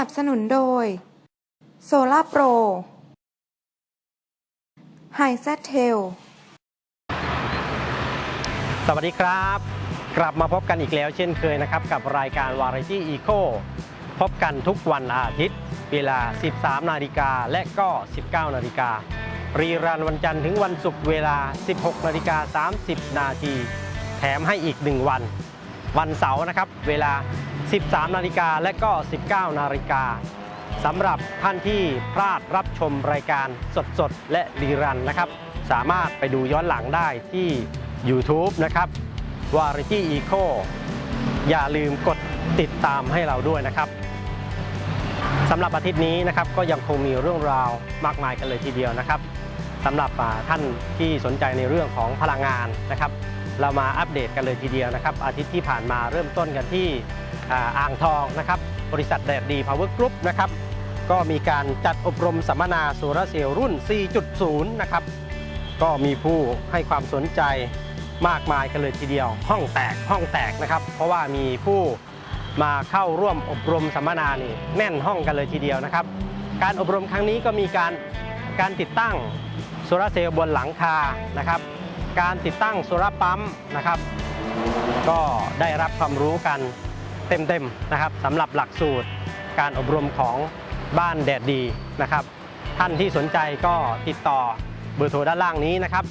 นับสนุนโดย Solar Pro h i z e t e l สวัสดีครับ กลับมาพบกันอีกแล้วเช่นเคยนะครับ กับรายการ Variety Eco พบกันทุกวันอาทิตย์ เวลา 13 นาฬิกาและก็ 19 นาฬิกา รีรันวันจันทร์ถึงวันศุกร์เวลา 16 นาฬิกา 30 นาที แถมให้อีก 1 วัน วันเสาร์นะครับ เวลา 13 นาฬิกาและก็ 19 นาฬิกาสำหรับท่านที่พลาดรับชมรายการสดๆ และรีรันนะครับ สามารถไปดูย้อนหลังได้ที่ YouTube นะครับ Variety Eco อย่าลืมกดติดตามให้เราด้วยนะครับสำหรับอาทิตย์นี้นะครับก็ยังคงมีเรื่องราวมากมายกันเลยทีเดียวนะครับสำหรับท่านที่สนใจในเรื่องของพลังงานนะครับ เรามาอัปเดตกันเลยทีเดียวนะครับ อาทิตย์ที่ผ่านมาเริ่มต้นกันที่อ่าอ่างทองนะครับ บริษัทแดดดี Power Group นะครับ ก็มีการจัดอบรมสัมมนาโซลาร์เซลล์รุ่น 4.0 นะครับ ก็มีผู้ให้ความสนใจมากมายกันเลยทีเดียว ห้องแตกห้องแตกนะครับ เพราะว่ามีผู้มาเข้าร่วมอบรมสัมมนานี่แน่นห้องกันเลยทีเดียวนะครับ การอบรมครั้งนี้ก็มีการการติดตั้งโซลาร์เซลล์บนหลังคานะครับ การติดตั้งโซลาร์ปั๊มนะครับ ก็ได้รับความรู้กันเต็มๆนะครับสำหรับหลักสูตรการอบรมของบ้านแดดดีนะครับ ท่านที่สนใจก็ติดต่อเบอร์โทรด้านล่างนี้นะครับ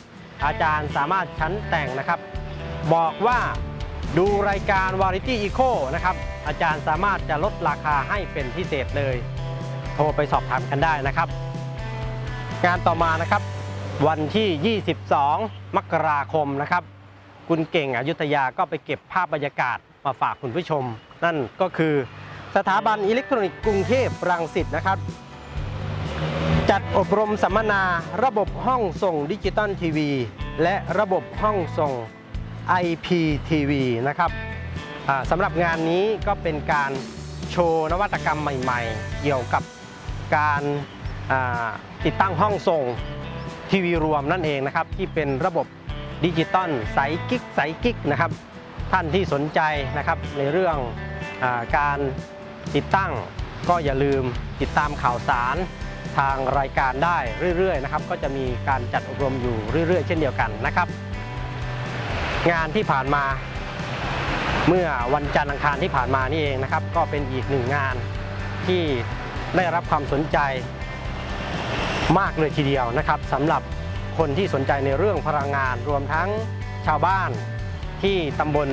อาจารย์สามารถชั้นแต่งนะครับ บอกว่าดูรายการ v a r i t y Eco นะครับ อาจารย์สามารถจะลดราคาให้เป็นพิเศษเลย โทรไปสอบถามกันได้นะครับ งานต่อมานะครับ วันที่ 22 มกราคมนะครับ คุณเก่งอยุธยาก็ไปเก็บภาพบรรยากาศมาฝากคุณผู้ชม นั่นก็คือสถาบันอิเล็กทรอนิกส์กรุงเทพรังสิตนะครับ จัดอบรมสัมมนาระบบห้องส่งดิจิตอลทีวี และระบบห้องส่ง IPTV นะครับสำหรับงานนี้ก็เป็นการโชว์นวัตกรรมใหม่ ๆ เกี่ยวกับการติดตั้งห้องส่ง ทีวีรวมนั่นเองนะครับที่เป็นระบบดิจิตอลใสกิ๊กใสกิ๊กนะครับท่านที่สนใจนะครับในเรื่องอการติดตั้งก็อย่าลืมติดตามข่าวสารทางรายการได้เรื่อยๆนะครับก็จะมีการจัดอบรมอยู่เรื่อย ๆ เช่นเดียวกันนะครับ งานที่ผ่านมาเมื่อวันจันทร์อังคารที่ผ่านมานี่เองนะครับ ก็เป็นอีกหนึ่งงานที่ได้รับความสนใจ มากเลยทีเดียวนะครับสำหรับคนที่สนใจในเรื่องพลังงาน รวมทั้งชาวบ้านที่ตำบล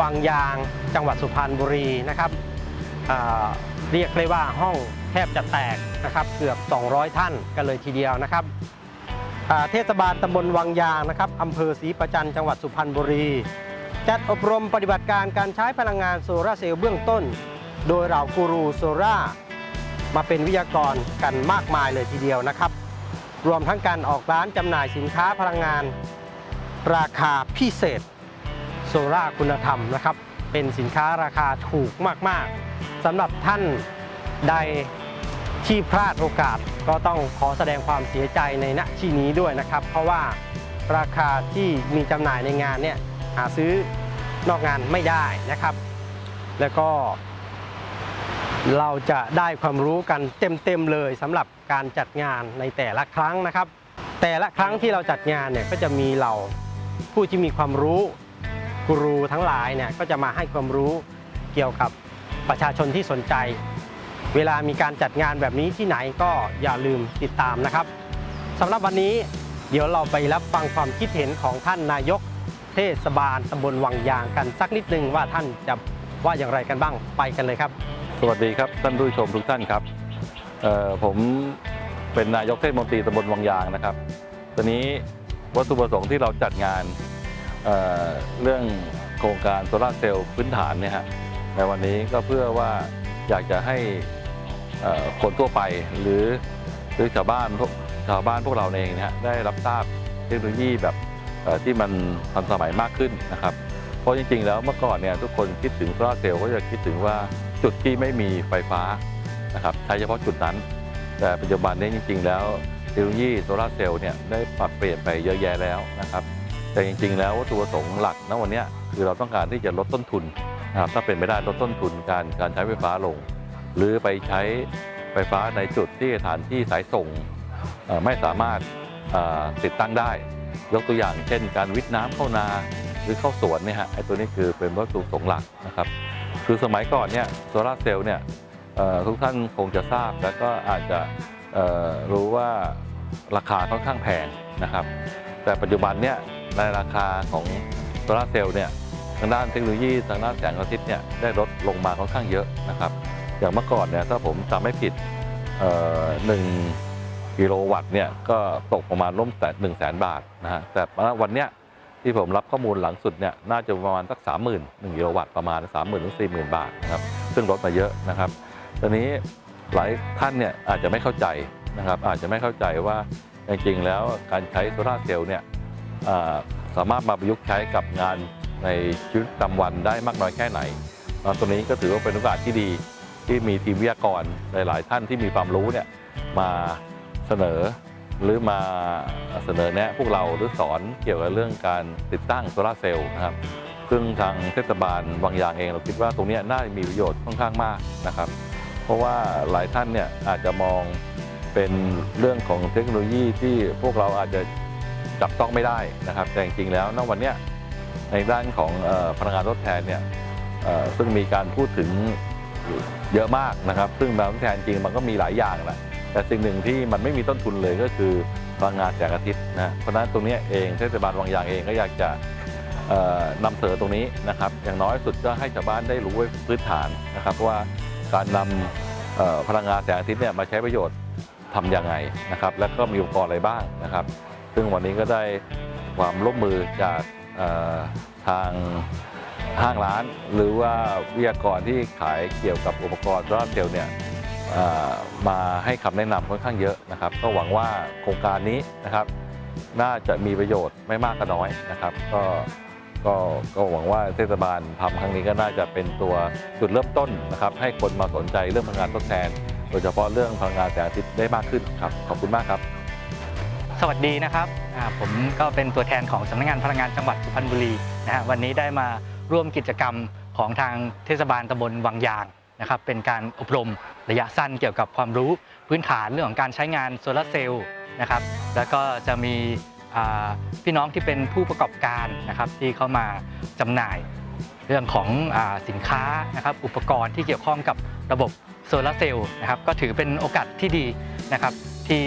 วังยาง จังหวัดสุพรรณบุรีนะครับเรียกได้ว่าห้องแทบจะแตกนะครับเกือบ 200 ท่านกันเลยทีเดียวนะครับเทศบาลตำบลวังยางนะครับอำเภอศรีประจันจังหวัดสุพรรณบุรี จัดอบรมปฏิบัติการการใช้พลังงานโซลาร์เซลล์เบื้องต้น โดยเหล่ากูรูโซลา มาเป็นวิทยากรกันมากมายเลยทีเดียวนะครับ รวมทั้งการออกร้านจำหน่ายสินค้าพลังงาน ราคาพิเศษ โซลาร์คุณธรรมนะครับ เป็นสินค้าราคาถูกมากๆสำหรับท่านใดที่พลาดโอกาสก็ต้องขอแสดงความเสียใจในณที่นี้ด้วยนะครับ เพราะว่าราคาที่มีจำหน่ายในงานเนี่ยหาซื้อนอกงานไม่ได้นะครับ แล้วก็ เราจะได้ความรู้กันเต็มๆเลยสำหรับการจัดงานในแต่ละครั้งนะครับ แต่ละครั้งที่เราจัดงานเนี่ยก็จะมีเหล่าผู้ที่มีความรู้กูรูทั้งหลายเนี่ยก็จะมาให้ความรู้เกี่ยวกับประชาชนที่สนใจ เวลามีการจัดงานแบบนี้ที่ไหนก็อย่าลืมติดตามนะครับสำหรับวันนี้เดี๋ยวเราไปรับฟังความคิดเห็นของท่านนายก เทศบาลตำบลวังยางกันสักนิดนึงว่าท่านจะว่าอย่างไรกันบ้างไปกันเลยครับ สวัสดีครับท่านผู้ชมทุกท่านครับผมเป็นนายกเทศมนตรีตำบลวังยางนะครับ ตอนนี้วัตถุประสงค์ที่เราจัดงานเเรื่องโครงการโซลาเซลล์พื้นฐานเนี่ยฮะในวันนี้ก็เพื่อว่าอยากจะให้คนทั่วไปหรือหรือชาวบ้านพวกชาวบ้านพวกเราเองเนะฮะได้รับทราบเทคโนโลยีแบบที่มันทันสมัยมากขึ้นนะครับ เพราะจริงๆ แล้วเมื่อก่อนเนี่ยทุกคนคิดถึงโซลาเซลล์ก็จะคิดถึงว่า จุดที่ไม่มีไฟฟ้านะครับใช้เฉพาะจุดนั้น แต่ปัจจุบันนี้จริง ๆ แล้วเทคโนโลยีโซลาร์เซลล์เนี่ยได้ปรับเปลี่ยนไปเยอะแยะแล้วนะครับแต่จริง ๆ แล้ววัตถุประสงค์หลักณวันนี้คือเราต้องการที่จะลดต้นทุนนะครับถ้าเป็นไม่ได้ลดต้นทุนการการใช้ไฟฟ้าลง หรือไปใช้ไฟฟ้าในจุดที่สถานที่สายส่งไม่สามารถติดตั้งได้ ยกตัวอย่างเช่น การวิทน้ำเข้านาหรือเข้าสวนเนี่ยฮะไอ้ตัวนี้คือเป็นวัตถุประสงค์หลักนะครับ คือสมัยก่อนเนี่ยโซลาเซลล์เนี่ยทุกท่านคงจะทราบแล้วก็อาจจะรู้ว่าราคาค่อนข้างแพงนะครับ แต่ปัจจุบันเนี่ยในราคาของโซลาเซลล์เนี่ยทางด้านเทคโนโลยีทางด้านแสงอาทิตย์เนี่ยได้ลดลงมาค่อนข้างเยอะนะครับ อย่างเมื่อก่อนเนี่ยถ้าผมจำไม่ผิดหนึ่งกิโลวัตต์เนี่ยก็ตกประมาณร่วมแต่หนึ่งแสนบาทนะฮะแต่วันเนี้ย ที่ผมรับข้อมูลหลังสุดเนี่ยน่าจะประมาณสักสามหมื่นหนึ่งกิโลวัตต์ประมาณสามหมื่นถึงสี่หมื่นบาทนะครับซึ่งลดมาเยอะนะครับตอนนี้หลายท่านเนี่ยอาจจะไม่เข้าใจนะครับอาจจะไม่เข้าใจว่าจริงๆแล้วการใช้โซลาร์เซลล์เนี่ยสามารถมาประยุกต์ใช้กับงานในชีวิตประจำวันได้มากน้อยแค่ไหนตัวนี้ก็ถือว่าเป็นโอกาสที่ดีที่มีทีมวิทยากรหลาย ๆ ท่านที่มีความรู้เนี่ยมาเสนอ หรือมาเสนอแนะพวกเราหรือสอนเกี่ยวกับเรื่องการติดตั้งโซลาเซลล์นะครับ ซึ่งทางเทศบาลบางอย่างเองเราคิดว่าตรงนี้น่าจะมีประโยชน์ค่อนข้างมากนะครับ เพราะว่าหลายท่านเนี่ยอาจจะมองเป็นเรื่องของเทคโนโลยีที่พวกเราอาจจะจับต้องไม่ได้นะครับ แต่จริงๆแล้วณวันนี้ในด้านของอพลังงานทดแทนเนี่ยซึ่งมีการพูดถึงเยอะมากนะครับ ซึ่งพลังงานทดแทนจริงมันก็มีหลายอย่างแหละ แต่สิ่งหนึ่งที่มันไม่มีต้นทุนเลยก็คือพลังงานแสงอาทิตย์นะเพราะฉะนั้นตรงนี้เองเทศบาลบางอย่างเองก็อยากจะเอ่อนำเสนอตรงนี้นะครับ อย่างน้อยสุดก็ให้ชาวบ้านได้รู้ไว้พื้นฐานนะครับว่าการนำเอ่อพลังงานแสงอาทิตย์เนี่ยมาใช้ประโยชน์ทำยังไงนะครับ แล้วก็มีอุปกรณ์อะไรบ้างนะครับ ซึ่งวันนี้ก็ได้ความร่วมมือจากทางห้างร้าน หรือว่าวิทยากรที่ขายเกี่ยวกับอุปกรณ์โซลาร์เซลล์เนี่ย มาให้คำแนะนำค่อนข้างเยอะนะครับ ก็หวังว่าโครงการนี้นะครับ น่าจะมีประโยชน์ไม่มากก็น้อยนะครับ ก็ก็ก็หวังว่าเทศบาลทำครั้งนี้ก็น่าจะเป็นตัวจุดเริ่มต้นนะครับ ให้คนมาสนใจเรื่องพลังงานทดแทน โดยเฉพาะเรื่องพลังงานแสงอาทิตย์ได้มากขึ้นครับ ขอบคุณมากครับ สวัสดีนะครับผมก็เป็นตัวแทนของสำนักงานพลังงานจังหวัดสุพรรณบุรีนะฮะวันนี้ได้มาร่วมกิจกรรมของทางเทศบาลตำบลวังยาง นะครับเป็นการอบรมระยะสั้นเกี่ยวกับความรู้พื้นฐานเรื่องของการใช้งานโซลาร์เซลล์นะครับแล้วก็จะมีพี่น้องที่เป็นผู้ประกอบการนะครับที่เข้ามาจำหน่ายเรื่องของอสินค้านะครับอุปกรณ์ที่เกี่ยวข้องกับระบบโซลาร์เซลล์นะครับก็ถือเป็นโอกาสที่ดีนะครับที่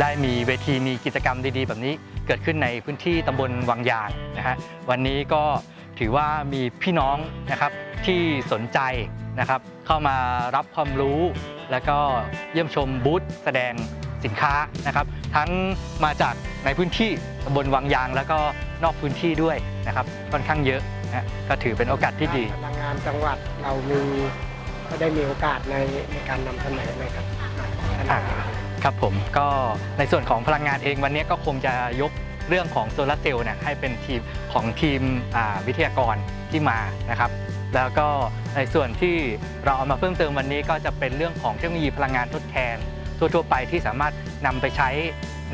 ได้มีเวทีมีกิจกรรมดีๆ แบบนี้เกิดขึ้นในพื้นที่ตำบลวังยางนะฮะวันนี้ก็ ถือว่ามีพี่น้องนะครับที่สนใจนะครับ เข้ามารับความรู้ แล้วก็เยี่ยมชมบูธแสดงสินค้านะครับ ทั้งมาจากในพื้นที่ตำบลวังยาง แล้วก็นอกพื้นที่ด้วยนะครับค่อนข้างเยอะนะฮะก็ถือเป็นโอกาสที่ดีพลังงานจังหวัดเรามีก็ได้มีโอกาสในในการนำเสนอเลยครับอ่าครับผมก็ในส่วนของพลังงานเองวันนี้ก็คงจะยก เรื่องของโซลาร์เซลล์เนี่ยให้เป็นทีมของทีมวิทยากรที่มานะครับ แล้วก็ในส่วนที่เราเอามาเพิ่มเติมวันนี้ก็จะเป็นเรื่องของเทคโนโลยีพลังงานทดแทน ทั่วๆไปที่สามารถนำไปใช้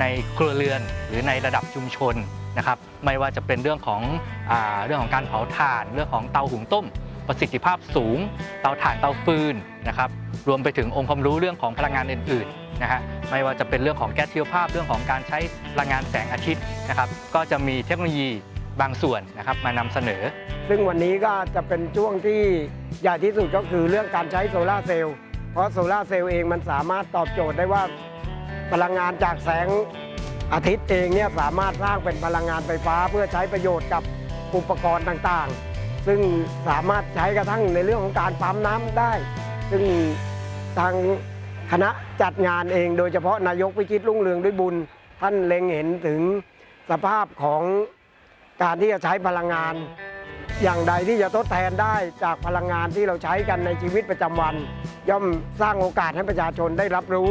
ในครัวเรือนหรือในระดับชุมชนนะครับ ไม่ว่าจะเป็นเรื่องของอเรื่องของการเผาถ่าน เรื่องของเตาหุงต้ม ประสิทธิภาพสูง เตาถ่านเตาฟืนนะครับรวมไปถึงองค์ความรู้เรื่องของพลังงานอื่นๆนะฮะไม่ว่าจะเป็นเรื่องของแก๊สชีวภาพเรื่องของการใช้พลังงานแสงอาทิตย์นะครับก็จะมีเทคโนโลยีบางส่วนนะครับมานำเสนอ ซึ่งวันนี้ก็จะเป็นช่วงที่ใหญ่ที่สุดก็คือเรื่องการใช้โซลาร์เซลล์เพราะโซลาร์เซลล์เองมันสามารถตอบโจทย์ได้ว่าพลังงานจากแสงอาทิตย์เองเนี่ยสามารถสร้างเป็นพลังงานไฟฟ้าเพื่อใช้ประโยชน์กับอุปกรณ์ต่างๆ ซึ่งสามารถใช้กระทั่งในเรื่องของการปั๊มน้ำได้ ซึ่งทางคณะจัดงานเอง โดยเฉพาะนายกวิจิตรรุ่งเรืองด้วยบุญ ท่านเล็งเห็นถึงสภาพของการที่จะใช้พลังงาน อย่างใดที่จะทดแทนได้จากพลังงานที่เราใช้กันในชีวิตประจำวัน ย่อมสร้างโอกาสให้ประชาชนได้รับรู้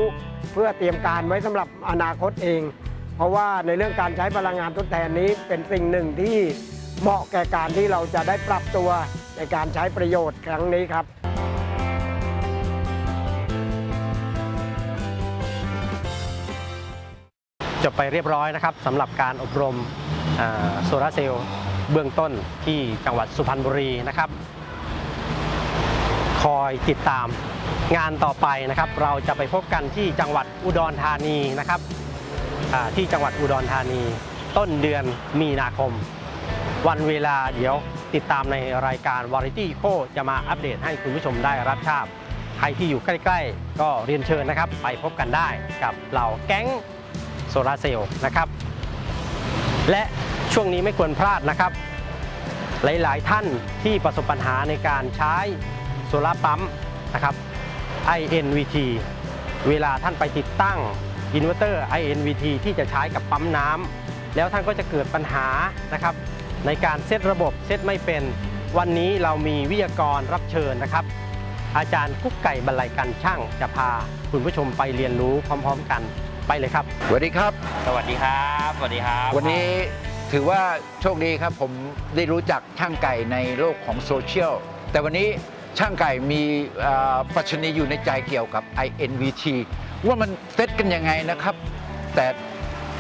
เพื่อเตรียมการไว้สำหรับอนาคตเอง เพราะว่าในเรื่องการใช้พลังงานทดแทนนี้เป็นสิ่งหนึ่งที่ เหมาะแก่การที่เราจะได้ปรับตัวในการใช้ประโยชน์ครั้งนี้ครับจบไปเรียบร้อยนะครับสำหรับการอบรมโซลาร์เซลล์เบื้องต้นที่จังหวัดสุพรรณบุรีนะครับ คอยติดตามงานต่อไปนะครับ เราจะไปพบกันที่จังหวัดอุดรธานีนะครับที่จังหวัดอุดรธานี ต้นเดือนมีนาคม วันเวลาเดี๋ยวติดตามในรายการ Variety Eco จะมาอัปเดตให้คุณผู้ชมได้รับทราบ ใครที่อยู่ใกล้ ๆ ก็เรียนเชิญนะครับ ไปพบกันได้กับเหล่าแก๊งโซลาร์เซลล์นะครับ และช่วงนี้ไม่ควรพลาดนะครับ หลายๆ ท่านที่ประสบปัญหาในการใช้โซลาร์ปั๊มนะครับ INVT เวลาท่านไปติดตั้งอินเวอร์เตอร์ INVT ที่จะใช้กับปั๊มน้ำแล้วท่านก็จะเกิดปัญหานะครับ ในการเซตระบบเซตไม่เป็น วันนี้เรามีวิทยากรรับเชิญนะครับ อาจารย์กุ๊กไก่บรรลัยกันช่างจะพาคุณผู้ชมไปเรียนรู้พร้อม ๆ กันไปเลยครับ สวัสดีครับ สวัสดีครับ สวัสดีครับ วันนี้ถือว่าโชคดีครับผมได้รู้จักช่างไก่ในโลกของโซเชียลแต่วันนี้ช่างไก่มีเอ่อปรัชนีอยู่ในใจเกี่ยวกับ INVT ว่ามันเซตกันยังไงนะครับ แต่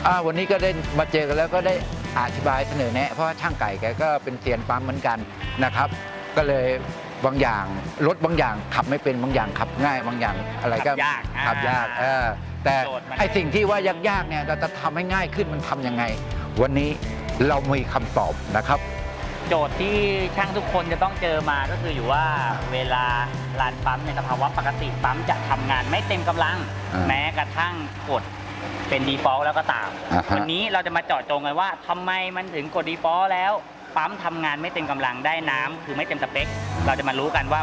อ่าวันนี้ก็ได้มาเจอกันแล้วก็ได้ อธิบายเสนอแนะ เพราะว่าช่างไก่แกก็เป็นเซียนปั๊มเหมือนกันนะครับ ก็เลยบางอย่างรถบางอย่างขับไม่เป็นบางอย่างขับง่ายบางอย่างอะไรก็ขับยากอ่าขับยากเออแต่โจทย์มันไอสิ่งที่ว่ายากๆเนี่ยเราจะทำให้ง่ายขึ้นมันทำยังไง วันนี้เรามีคำตอบนะครับ โจทย์ที่ช่างทุกคนจะต้องเจอมาก็คืออยู่ว่าเวลาลานปั๊มในสภาวะปกติปั๊มจะทำงานไม่เต็มกำลังอ่าแม้กระทั่งกด เป็น default แล้วก็ตาม อ่าฮะ วันนี้เราจะมาเจาะจงกันว่าทำไมมันถึงกด default แล้ว ปั๊มทำงานไม่เต็มกำลังได้น้ำคือไม่เต็มสเปค เราจะมารู้กันว่า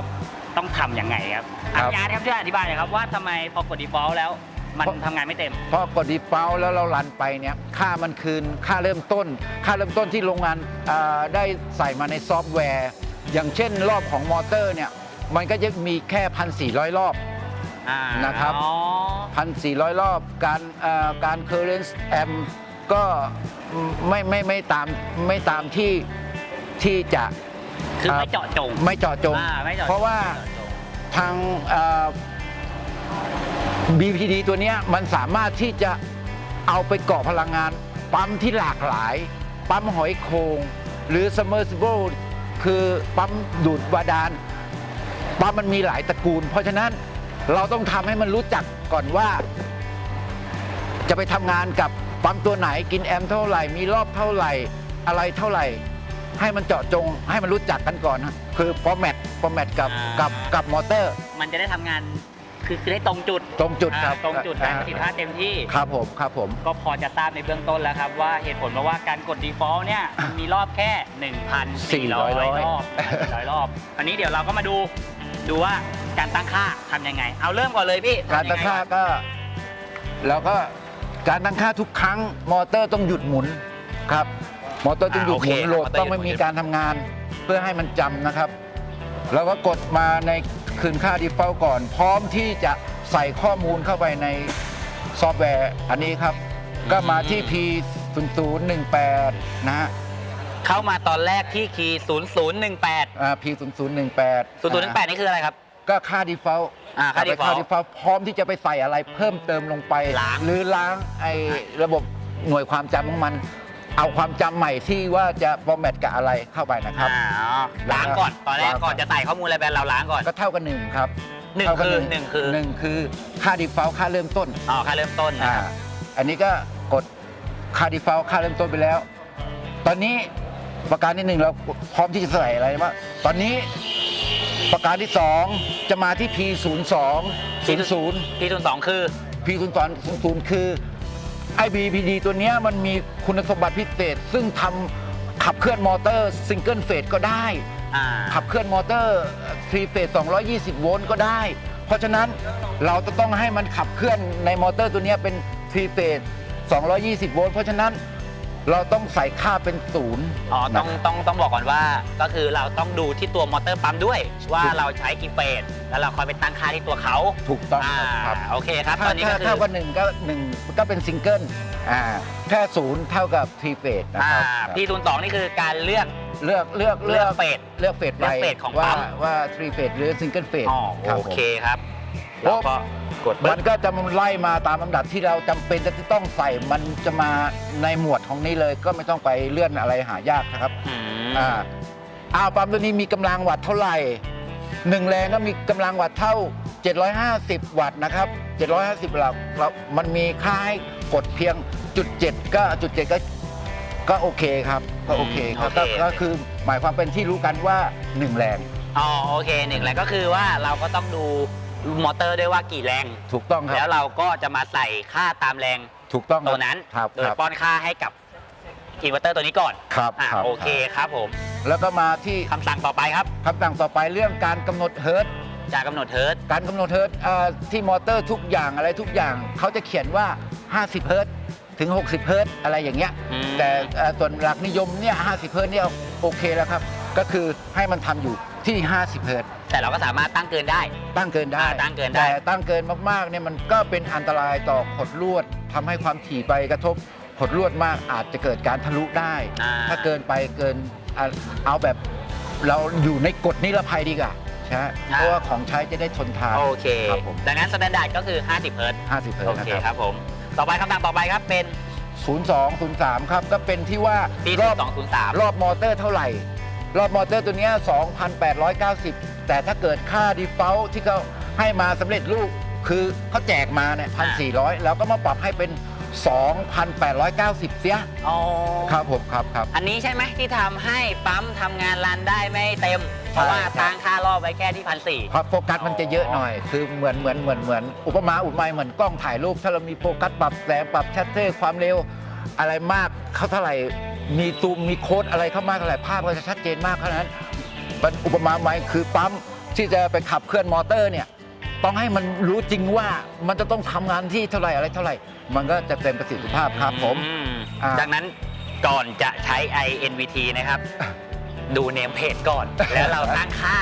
ต้องทำยังไงครับอาจารย์ครับช่วยอธิบายหน่อยครับว่าทำไมพอกด default แล้ว มันทำงานไม่เต็ม พอกด default แล้วเรารันไปเนี่ยค่ามันคืนค่าเริ่มต้น ค่าเริ่มต้นที่โรงงานอ่าได้ใส่มาในซอฟต์แวร์ อย่างเช่นรอบของมอเตอร์เนี่ยมันก็จะมีแค่ 1,400 รอบ อ่านะครับ อ๋อ 1,400 รอบการอ่าการ current amp ก็ไม่ไม่ไม่ตามไม่ตามที่ที่จะคือครับไม่เจาะจงไม่เจาะจง อ่าไม่เจาะจงเพราะว่าไม่เจาะจง ทางเอ่อ BPD ตัวเนี้ยมันสามารถที่จะเอาไปก่อพลังงาน ปั๊มที่หลากหลาย ปั๊มหอยโขงหรือ submersible คือปั๊มดูดบาดาล ปั๊มมันมีหลายตระกูล เพราะฉะนั้น เราต้องทำให้มันรู้จักก่อนว่า จะไปทำงานกับปั๊มตัวไหนกินแอมป์เท่าไหร่ มีรอบเท่าไหร่ อะไรเท่าไหร่ ให้มันเจาะจงให้มันรู้จักกันก่อนนะคือฟอร์แมตฟอร์แมตกับอ่ากั กับกับมอเตอร์ มันจะได้ทำงานคือคือได้ตรงจุดตรงจุดครับอ่าตรงจุดได้ประสิทธิภาพเต็มที่ ครับผมครับผม ก็พอจะทราบในเบื้องต้นแล้วครับ ว่าเหตุผลเพราะว่าการกด default เนี่ยมันมีรอบแค่ 1,400 400รอบ400 รอบ อันนี้เดี๋ยวเราก็มาดูดูว่า การตั้งค่าทำยังไง เอาเริ่มก่อนเลยพี่การตั้งค่าก็แล้วก็การตั้งค่าทุกครั้งมอเตอร์ต้องหยุดหมุนครับ มอเตอร์ต้องหยุดหมุนโหลดต้องไม่มีการทำงาน เพื่อให้มันจำนะครับ แล้วก็กดมาในคืนค่า default ก่อน พร้อมที่จะใส่ข้อมูลเข้าไปในซอฟต์แวร์อันนี้ครับ ก็มาที่ P 0 0 1 8นะฮะเข้ามาตอนแรกที่คีย์0018 อ่า P 0 0 1 8 0018นี่คืออะไรครับ ก็ค่า default อ่าค่าเอไป default default พร้อมที่จะไปใส่อะไรเพิ่มเติมลงไป ล้าง หรือล้างไอ้ระบบหน่วยความจำของมัน เอาความจำใหม่ที่ว่าจะ format กับอะไรเข้าไปนะครับ อ่าล้างก่อนตอนแรกก่อนจะใส่ข้อมูลอะไรไปเราล้างก่อน ก็เท่ากับหนึ่งครับหนึ่งเท่ากับคือหนึ่งคือ หนึ่งคือค่า default ค่าเริ่มต้น อ๋อค่าเริ่มต้นนะอ่าครับ อันนี้ก็กดค่า default ค่าเริ่มต้นไปแล้ว ตอนนี้ประการที่หนึ่งเราพร้อมที่จะใส่อะไรว่า ตอนนี้ ประการที่สองจะมาที่ P 0 2 0 0ที่02คือ P 0 2 0 0คือ IBPD ตัวเนี้ยมันมีคุณสมบัติพิเศษ ซึ่งทำขับเคลื่อนมอเตอร์ซิงเกิลเฟสก็ได้ อ่า ขับเคลื่อนมอเตอร์3เฟส220 โวลต์ก็ได้ เพราะฉะนั้นเราจะต้องให้มันขับเคลื่อนในมอเตอร์ตัวเนี้ยเป็น3เฟส220 โวลต์ เพราะฉะนั้น เราต้องใส่ค่าเป็นศูนย์ อ๋อต้องนะต้องต้องบอกก่อนว่า ก็คือเราต้องดูที่ตัวมอเตอร์ปั๊มด้วย ว่าถูกเราใช้กี่เฟสแล้วเราคอยไปตั้งค่าที่ตัวเขาถูกต้องอ่าครับ โอเคครับตถ้าอนนี้ถ้าก็คืเท่าอกับหนึ่งก็หนึ่งก็เป็นซิงเกิลอ่าแค่ศูนย์เท่ากับ3เฟสนะอ่าครับพี่ศูนย์สองนี่คือการเลือกเลือกเลือกเลือกเฟสเลือกเฟสเลือกเฟสของว่าปั๊มว่า3เฟสหรือซิงเกิลเฟสอ๋อครับโอผมเคครับ โอ้แล้วก็กดมัปึ๊นบก็จะไล่มาตามลำดับที่เราจำเป็นจะต้องใส่มันจะมาในหมวดของนี้เลยก็ไม่ต้องไปเลื่อนอะไรหายากนะครับอืมอ่าอ้าวปั๊มตัวนี้มีกำลังวัตต์เท่าไหร่หนึ่งแรงก็มีกำลังวัตต์เท่า 750 วัตต์นะครับ 750หลักครับมันมีค่าให้กดเพียงจุด7ก็จุด7ก็ก็โอเคครับก็โอเคครับโอเคก็ก็คือหมายความเป็นที่รู้กันว่า1แรง อ๋อโอเคหนึ่งแหละก็คือว่าเราก็ต้องดู มอเตอร์ด้วยว่ากี่แรง ถูกต้องคแล้รัวบ เราก็จะมาใส่ค่าตามแรงถูกต้องครับตัวนั้น ครับโดยครับป้อนค่าให้กับอินเวอร์เตอร์ตัวนี้ก่อนครับอ่าครับโอเคครับผมแล้วก็มาที่คำสั่งต่อไปครับ คำสั่งต่อไปเรื่องการกำหนดเฮิร์ตซ์ จากกำหนดเฮิร์ตซ์การกำหนดเฮิร์ตซ์อ่าที่มอเตอร์ทุกอย่างอะไรทุกอย่างเขาจะเขียนว่า 50 เฮิร์ตซ์ถึง 60 เฮิร์ตซ์อะไรอย่างเงี้ย อืมแต่เอ่อส่วนหลักนิยมเนี่ย 50 เฮิร์ตซ์เนี่ยโอเคแล้วครับ ก็คือให้มันทำอยู่ ที่ 50เฮิร์ตซ์แต่เราก็สามารถตั้งเกินได้ ตั้งเกินได้อ่าตั้งเกินได้ แต่ตั้งเกินมากๆเนี่ยมันก็เป็นอันตรายต่อขดลวดทำให้ความถี่ไปกระทบขดลวดมากอาจจะเกิดการทะลุได้ อ่าถ้าเกินไปเกินอะเอาแบบเราอยู่ในกฎนิรภัยดีกว่าใช่ไหมเพราะว่าของใช้จะได้ทนทาน โอเค ครับผม ดังนั้นสแตนดาร์ดก็คือ 50เฮิร์ตซ์50เฮิร์โอตซ์เคนะคครับรับผม ต่อไปคำสั่งต่อไปครับเป็น02 03 ครับ ก็เป็นที่ว่าปีรอบ203 รอบมอเตอร์เท่าไหร่ รอบมอเตอร์ตัวเนี้ย2,890 แต่ถ้าเกิดค่า default ที่เขาให้มาสำเร็จรูปคือเขาแจกมาเนี่ย1,400แล้วก็มาปรับให้เป็น 2,890 เสียอ๋อครับผมครับครับ อันนี้ใช่ไหมที่ทำให้ปั๊มทำงานรันได้ไม่เต็ม เพราะว่าใช่ตั้งค่ารอบไว้แค่ที่พันสี่ ครับโฟกัสมันจะเยอะหน่อย คือเหมือนเหมือนเหมือนเหมือน อุปมาอุปไมยเหมือนกล้องถ่ายรูป ถ้าเรามีโฟกัสปรับแสงปรับชัตเตอร์ความเร็ว อะไรมากเขาเท่าไหร่ มีซูมมีโค้ดอะไรเข้ามากเท่าไหร่ภาพก็จะชัดเจนมากเท่านั้นเป็นอุปมาอุปไมยคือปั๊มที่จะไปขับเคลื่อนมอเตอร์เนี่ยต้องให้มันรู้จริงว่ามันจะต้องทำงานที่เท่าไหร่อะไรเท่าไหร่ มันก็จะเต็มประสิทธิภาพครับผมอืมอ่าดังนั้นก่อนจะใช้ INVT นะครับ ดูเนมเพจก่อน แล้วเราตั้งค่า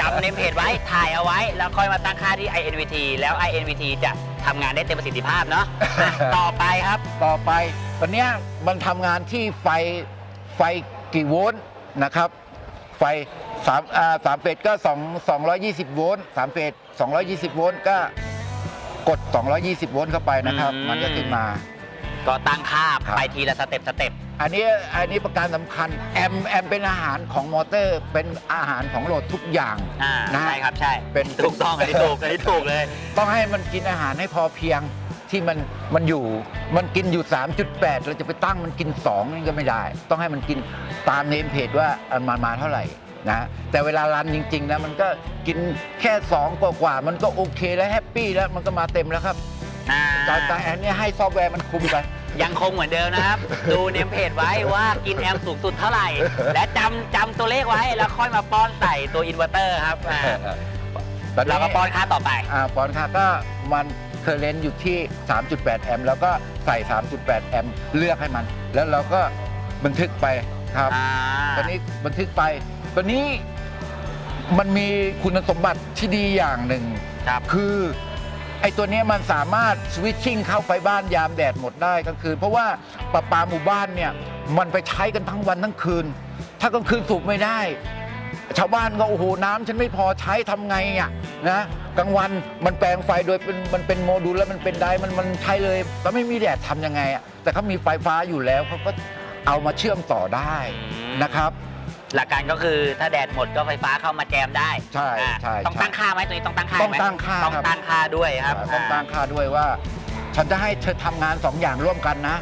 จำเนมเพจไว้ถ่ายเอาไว้ แล้วค่อยมาตั้งค่าที่ INVT แล้ว INVT จะทำงานได้เต็มประสิทธิภาพเนาะอะต่อไปครับ ต่อไปตอนเนี้ยมันทำงานที่ไฟไฟกี่โวลต์นะครับ ไฟสามอ่าสามเฟสก็2 220 โวลต์สามเฟส220 โวลต์ก็กด 220 โวลต์เข้าไปนะครับ อืม มันจะขึ้นมา ก็ตั้งค่าครับ ไปทีละสเต็ปสเต็ป อันนี้อันนี้ประการสำคัญแอมแอมเป็นอาหารของมอเตอร์ เป็นอาหารของโหลดทุกอย่างอ่านะใช่ครับใช่เป็นถูกต้องอันนี้ถูกอันนี้ถูกเลย ต้องให้มันกินอาหารให้พอเพียงที่มันมันอยู่ มันกินอยู่ 3.8 เราจะไปตั้งมันกิน2นี่ก็ไม่ได้ ต้องให้มันกินตามเนมเพจว่ามันมามาเท่าไหร่นะแต่เวลารันจริงๆนะมันก็กินแค่ 2 กว่ากว่าๆมันก็โอเคแล้วแฮปปี้แล้วมันก็มาเต็มแล้วครับอ่า แต่แต่อันเนี้ยให้ซอฟต์แวร์มันคุมไป ยังคงเหมือนเดิมนะครับ ดูเนมเพจไว้ว่ากินแอมป์สูงสุดเท่าไหร่ และจำจำตัวเลขไว้แล้วค่อยมาป้อนใส่ตัวอินเวอร์เตอร์ครับอ่าตอนนี้เราก็ป้อนค่าต่อไป อ่าปอนค่ะก็มันเคอร์เรนต์อยู่ที่ 3.8 แอมป์แล้วก็ใส่ 3.8 แอมป์เลือกให้มัน แล้วเราก็บันทึกไปครับ อ่าตอนนี้บันทึกไป ตอนนี้มันมีคุณสมบัติที่ดีอย่างหนึ่ง ครับ คือ ไอ้ตัวเนี้ยมันสามารถสวิตชิ่งเข้าไฟบ้านยามแดดหมดได้กลางคืน เพราะว่าประปาหมู่บ้านเนี่ยมันไปใช้กันทั้งวันทั้งคืน ถ้ากลางคืนสูบไม่ได้ ชาวบ้านก็โอ้โหน้ำฉันไม่พอใช้ทำไงอะนะกลางวันมันแปลงไฟโดยเป็นมันเป็นโมดูลแล้วมันเป็นไดมันมันใช้เลยแล้วไม่มีแดดทำยังไงอะแต่เขามีไฟฟ้าอยู่แล้วเขาก็เอามาเชื่อมต่อได้อืมนะครับ หลักการก็คือถ้าแดดหมดก็ไฟฟ้าเข้ามาแจมได้ใช่อ่าใช่ต้องใช่ตั้งค่าไหมตัวนี้ต้องตั้งค่าต้องไหมตั้งค่าต้องครับ ตั้งค่าด้วยครับต้องตั้งค่าด้วยว่า ฉันจะให้เธอทำงานสองอย่างร่วมกันนะ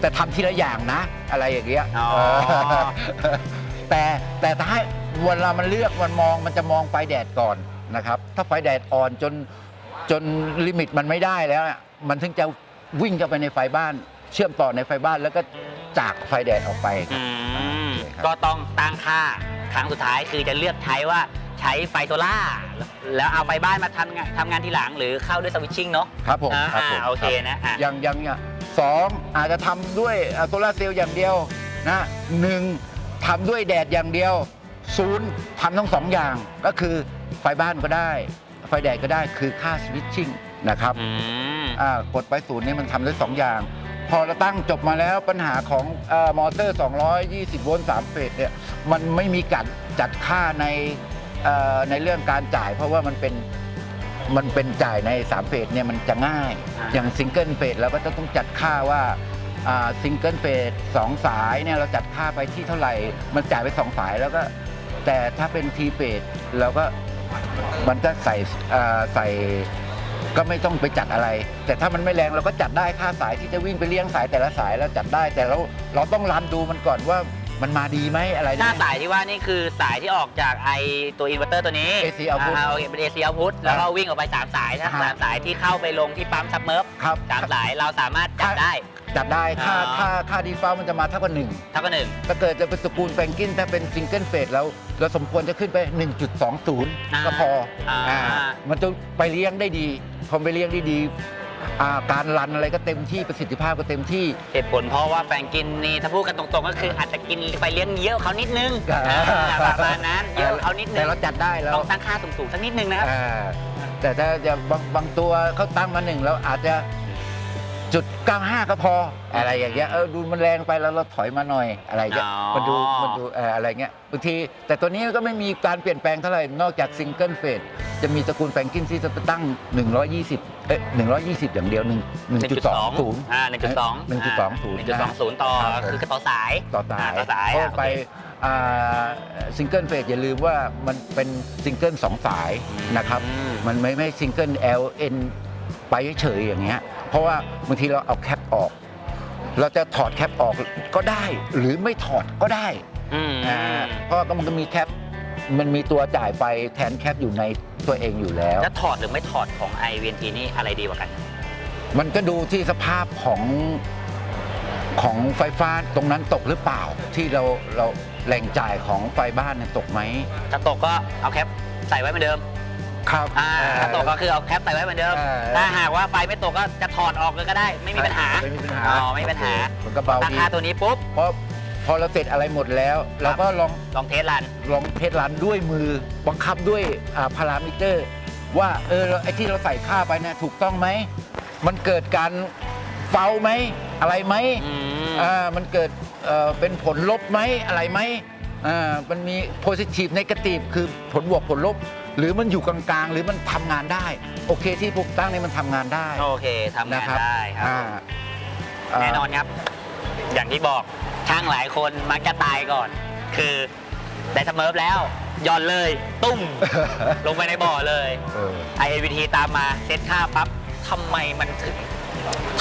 แต่ทำทีละอย่างนะ อะไรอย่างเงี้ยอ๋อ เออแต่แต่ถ้าให้เวลามันเลือกมันมองมันจะมองไฟแดดก่อนนะครับ ถ้าไฟแดดอ่อนจนจนลิมิตมันไม่ได้แล้วเนี่ยมันถึงจะวิ่งเข้าไปในไฟบ้าน เชื่อมต่อในไฟบ้านแล้วก็จากไฟแดดออกไปคอืรับมโอเคครับ ก็ต้องตั้งค่าครั้งสุดท้ายคือจะเลือกใช้ว่าใช้ไฟโซล่าร์แล้วเอาไฟบ้านมาทำงานทำงานทีหลังหรือเข้าด้วยสวิตชิ่งเนาะครับผมอ่าครับผมโอเครับนะอะ อย่างอย่างเนี่ยสองอาจจะทำด้วยโซลาร์เซลล์อย่างเดียวนะหนึ่งทำด้วยแดดอย่างเดียวศูนย์ทำทั้งสองอย่างก็คือไฟบ้านก็ได้ ไฟแดดก็ได้คือค่าสวิตชิ่งนะครับอืม อ่ากดไปศูนย์นี่มันทำได้สองอย่าง พอเราตั้งจบมาแล้วปัญหาของเออมอเตอร์ 220 โวลต์3เฟสเนี่ยมันไม่มีการจัดค่าในเอ่อในเรื่องการจ่าย เพราะว่ามันเป็นมันเป็นจ่ายใน 3 เฟสเนี่ยมันจะง่าย อ่า อย่างซิงเกิลเฟสเราก็จะต้องจัดค่าว่าซิงเกิลเฟสสองสายเนี่ยเราจัดค่าไปที่เท่าไหร่ มันจ่ายไปสองสายแล้วก็ แต่ถ้าเป็นทีเฟสเราก็มันจะใส่เอ่อใส่ ก็ไม่ต้องไปจัดอะไร แต่ถ้ามันไม่แรงเราก็จัดได้ค่าสายที่จะวิ่งไปเลี้ยงสายแต่ละสายแล้วจัดได้ แต่เราเราต้องรันดูมันก่อนว่ามันมาดีไหมอะไรหน้าเนี่ยสายที่ว่านี่คือสายที่ออกจากไอตัวอินเวอร์เตอร์ตัวนี้ AC output าโอเคเป็น AC output แล้วก็วิ่งออกไป 3 สายนะอ่าสามสายที่เข้าไปลงที่ปั๊มซับเมิร์ฟครับ สามสายเราสามารถจัดได้ จัดได้ค่าอ๋อ ค่าค่าดีฟามันจะมาเท่ากับหนึ่งเท่ากับหนึ่ง ถ้าเกิดจะเป็นสกูลแฟรงกินถ้าเป็นซิงเกิลเฟสแล้ว เราสมควรจะขึ้นไป 1.20 ก็พออาอ่ามันจะไปเลี้ยงได้ดีพอไปเลี้ยงได้ดีอ่าการรันอะไรก็เต็มที่ประสิทธิภาพก็เต็มที่ เหตุผลเพราะว่าแฟนกินนี่ถ้าพูดกันตรงๆ ก็คืออาจจะกินไปเลี้ยงเยอะเขานิดนึงอ่า อ่าประมาณนั้นเยอะเขานิดนึแต่งเราจัดได้แล้ว ต้องตั้งค่าสูงๆสักนิดนึงนะครับ อ่าแต่ถ้าจะบางบางตัวเขาตั้งมาหนึ่งแล้วอาจจะ จุด95 ก็พออะไรอย่างเงี้ยเออดูมันแรงไปแล้วเราถอยมาหน่อยอะไรอย่างเงี้ยอ๋อ มันดูมันดูเอ่ออะไรเงี้ยบางที แต่ตัวนี้ก็ไม่มีการเปลี่ยนแปลงเท่าไหร่นอกจากซิงเกิลเฟสจะมีตระกูลแฟรงกินที่จะตั้ง 120เอ้ย120 อย่างเดียว 1 1.20 อ่า1.2 1.20 1.20ต่อครับผม คือต่อสาย ต่อสายต่อสายเพราะอะ ไปโอเคซิงเกิลเฟสอย่าลืมว่ามันเป็นซิงเกิลสองสายนะครับอืมมันไม่ไม่ซิงเกิล L N ไปเฉยๆอย่างเงี้ยเพราะว่าบางทีเราเอาแคปออก เราจะถอดแคปออกก็ได้ หรือไม่ถอดก็ได้อืมอ่าเพราะว่ามันก็มีแคปมันมีตัวจ่ายไฟแทนแคปอยู่ในตัวเองอยู่แล้ว แล้วถอดหรือไม่ถอดของ i v n t นี่อะไรดีกว่ากัน มันก็ดูที่สภาพของของไฟฟ้าตรงนั้นตกหรือเปล่า ที่เราเราแหล่งจ่ายของไฟบ้านเนี่ยตกไหม ถ้าตกก็เอาแคปใส่ไว้เหมือนเดิม ครับอ่าถ้าตกก็คือเอาแคปใส่ไว้เหมือนเดิม เออ ถ้าหากว่าไฟไม่ตกก็จะถอดออกเลยก็ได้ ไม่มีปัญหา ไม่มีปัญหาอ๋อไม่มีปัญหา มันก็เบาราดีคาตัวนี้ปุ๊บ เพราะพอเราเสร็จอะไรหมดแล้ว เราก็ลองลองเทสรัน ลองเทสรันด้วยมือ บังคับด้วยพารามิเตอร์ ว่าเออไอ้ที่เราใส่ค่าไปเนี่ยถูกต้องไหม มันเกิดการเฟาไหม อะไรไหม อืม อ่ามันเกิดเอ่อเป็นผลลบไหมอะไรไหมอ่ามันมี positive negative คือผลบวกผลลบ หรือมันอยู่กลางๆ หรือมันทำงานได้ โอเคที่ผมตั้งเนี่ยมันทำงานได้ โอเคทำงานนะครับ ได้ครับอ่าแน่นอนครับ อย่างที่บอกช่างหลายคนมักจะตายก่อน คือได้สเมิร์ฟแล้วย่อนเลยตุ้ม ลงไปในบ่อเลย เออ IAVT ตามมาเซตค่าปั๊บทำไมมันถึง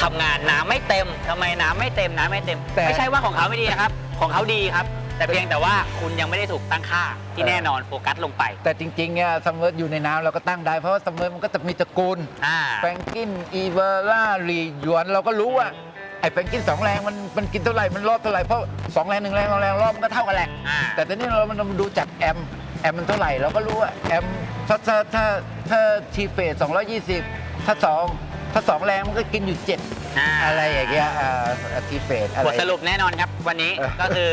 ทำงานน้ำไม่เต็มทำไมน้ำไม่เต็มน้ำไม่เต็ม แต่ ไม่ใช่ว่าของเขาไม่ดีนะครับ ของเขาดีครับ แต่เพียงแต่ว่าคุณยังไม่ได้ถูกตั้งค่าที่เออแน่นอนโฟกัสลงไป แต่จริงๆเนี่ยซัมเมอร์อยู่ในน้ำเราก็ตั้งได้ เพราะว่าซัมเมอร์มันก็จะมีตระกูลอ่า แฟรงกินอีเวอร่ารีหยวนเราก็รู้ว่าไอ้แฟรงกินสองแรงมันมันกินเท่าไหร่มันรอบเท่าไหร่เพราะสองแรงหนึ่งแรงสองแรงรอบมันก็เท่ากันแหละ อ่า แต่ตอนนี้เรามันเราดูจากแอมแอมมันเท่าไหร่เราก็รู้ว่าแอมถ้าถ้าถ้าถ้าทีเฟส220 ถ้าสองถ้าสองแรงมันก็กินอยู่เจ็ดอ่า อะไรอย่างเงี้ยอ่าทีเฟสอะไร บทสรุปแน่นอนครับ วันนี้เออ ก็คือ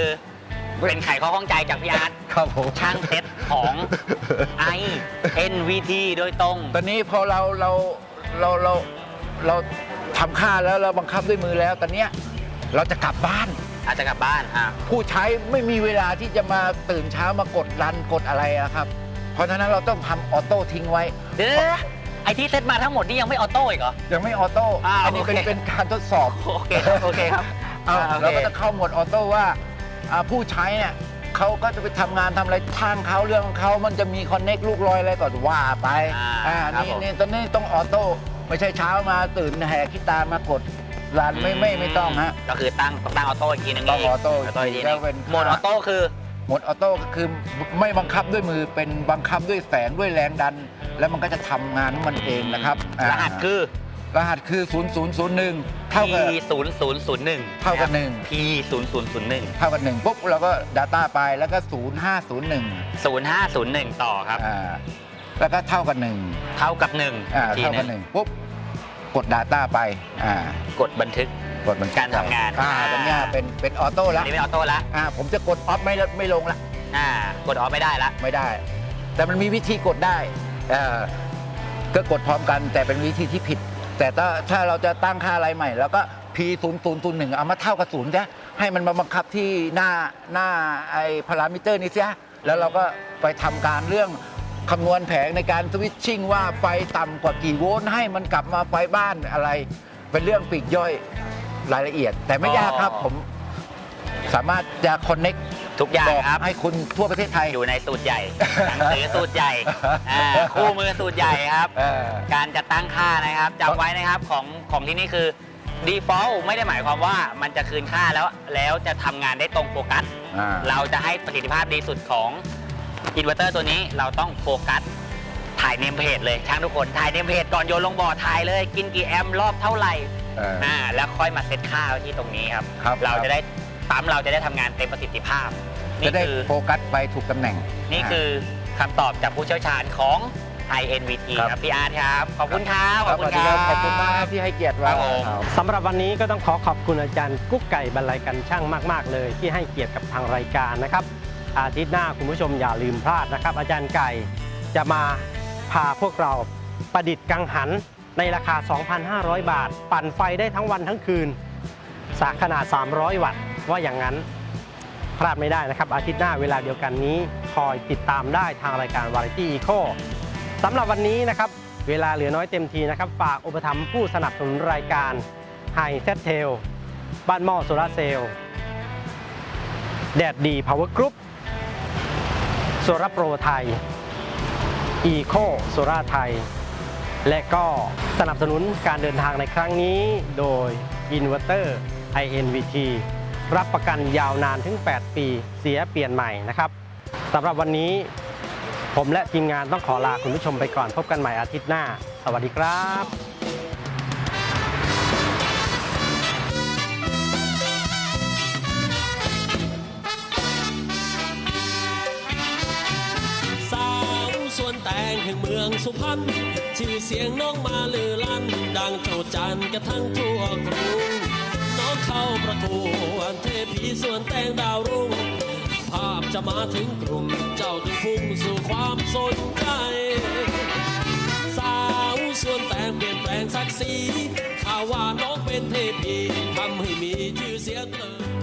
เป็นไขข้อข้องใจจากพี่อาร์ตครับผม ช่างเซ็ตของ i NVT โดยตรง ตอนนี้พอเราเราเราเราเราทำค่าแล้วเราบังคับด้วยมือแล้ว ตอนเนี้ยเราจะกลับบ้าน อาจจะกลับบ้านอะผู้ใช้ไม่มีเวลาที่จะมาตื่นเช้ามากดรันกดอะไรอะครับ เพราะฉะนั้นเราต้องทำออโต้ทิ้งไว้ เดี๋ยวไอที่เซ็ตมาทั้งหมดนี่ยังไม่ออโต้อีกเหรอ ยังไม่ออโต้อ่าอันนี้เป็นโอเค เป็นการทดสอบโอเคครับโอเคครับเอาอ่าโอเค เราก็จะเข้าโหมดออโต้ว่า อ่าผู้ใช้เนี่ยเขาก็จะไปทำงานทำอะไรทางเขาเรื่องของเขามันจะมีคอนเน็กลูกลอยอะไรก็ว่าไปอ่าอ่าครับนี่ผม นี่ตอนนี้ต้องออโต้ไม่ใช่เช้ามาตื่นแหกขี้ตามากดรันไม่ไม่ไม่ต้องฮะ ก็คือตั้งต้องตั้งออโต้อีกทีนึงต้องออโต้ออโต้อีกทีแล้นึวงเป็น โหมดออโต้คือโหมดออโต้ก็คือไม่บังคับด้วยมือเป็นบังคับด้วยแสงด้วยแรงดัน แล้วมันก็จะทำงานของมันเองนะครับอ่ารหัสคือ รหัสคือ 0001 เท่า P กับ0 0 0 1เท่ากับหนึ่ง P 0 0 0 1เท่ากับหนึ่งปุ๊บเราก็ Data ไปแล้วก็ 0501 0 5 0 1ต่อครับ อ่าแล้วก็เท่ากับหนึ่งเท่ากับอ่า1ทีเท่าหกับหนึ่งนึ่งปุ๊บกด Data ไปอ่ากดบันทึก กดมันการทำงาน อ่าตรงเนี้ยเป็นเป็นออโต้อัละนนี้เป็นออโต้ละอ่าผมจะกดออฟไม่ไม่ลงละ อ่ากดออฟไม่ได้ละ ไม่ได้ แต่มันมีวิธีกดได้เอ่อก็กดพร้อมกันแต่เป็นวิธีที่ผิด แต่ถ้าถ้าเราจะตั้งค่าอะไรใหม่ แล้วก็ p 0 0 0 1เอามาเท่ากับศูนย์จ้ะให้มันมาบังคับที่หน้าหน้าไอ้พารามิเตอร์นี้เสียแล้วเราก็ไปทำการเรื่องคำนวณแผงในการสวิตชิ่งว่าไฟต่ำกว่ากี่โวลต์ให้มันกลับมาไฟบ้านอะไร เป็นเรื่องปลีกย่อยรายละเอียด แต่ไม่ยากครับผม สามารถจะคอนเน็กทุกอย่างบอกครับ ให้คนทั่วประเทศไทย อยู่ในสูตรใหญ่ หนังสือสูตรใหญ่อ่าคู่มือสูตรใหญ่ครับ เออ การจะตั้งค่านะครับจำไว้นะครับของของที่นี่คือ default ไม่ได้หมายความว่ามันจะคืนค่าแล้วแล้วจะทำงานได้ตรงโฟกัส อ่า เราจะให้ประสิทธิภาพดีสุดของอินเวอร์เตอร์ตัวนี้เราต้องโฟกัส ถ่ายเนมเพจเลยช่างทุกคน ถ่ายเนมเพจก่อนโยนลงบ่อถ่ายเลย กินกี่แอมป์รอบเท่าไหร่เอออ่าแล้วค่อยมาเซตค่าไว้ที่ตรงนี้ครับ ครับ เราจะได้ ปั๊มเราจะได้ทำงานเต็มประสิทธิภาพ จะนี่ได้คือโฟกัสไปถูกตำแหน่งนี่คือคำตอบจากผู้เชี่ยวชาญของ INVT ครับ ครับพี่อาร์ตครับ ขอบคุณครับ ครับขอบคุณสวัสดีครับขอบคุณมากที่ให้เกียรติครัเราบผม ครับ สำหรับวันนี้ก็ต้องขอขอบคุณอาจารย์กุ๊กไก่บรรลัยกันช่างมาก ๆ เลย ที่ให้เกียรติกับทางรายการนะครับ อาทิตย์หน้าคุณผู้ชมอย่าลืมพลาดนะครับ อาจารย์ไก่จะมาพาพวกเราประดิษฐ์กังหันในราคา 2,500 บาท ปั่นไฟได้ทั้งวันทั้งคืนสาขนาด 300 วัตต์ ว่าอย่างนั้นพลาดไม่ได้นะครับ อาทิตย์หน้าเวลาเดียวกันนี้คอยติดตามได้ทางรายการ Variety Eco สำหรับวันนี้นะครับ เวลาเหลือน้อยเต็มทีนะครับ ฝากอุปถัมภ์ผู้สนับสนุนรายการไฮเซตเทลบ้านหม้อโซลาเซลล์แดดดีพาวเวอร์กรุ๊ปโซลาโปรไทยอีโคโซลาไทย และก็สนับสนุนการเดินทางในครั้งนี้โดย Inverter INVT รับประกันยาวนานถึง 8 ปีเสียเปลี่ยนใหม่นะครับสำหรับวันนี้ ผมและทีมงานต้องขอลาคุณผู้ชมไปก่อนพบกันใหม่อาทิตย์หน้า สวัสดีครับสาวสวนแตงแห่งเมืองสุพรรณชื่อเสียงน้องมาลือลั่น ดังโจดจันกระทั่งทั่วกรุงน้องเข้าประกวดเท พีส่วนแตงดาวรุ่ง ภาพจะมาถึงกลุ่มเจ้าจึงพุ่งสู่ความสนใจ สาวส่วนแตงเปลี่ยนแปลงสักสีข่าวว่าน้องเป็นเทพีทำให้มีชื่อเสียงเลย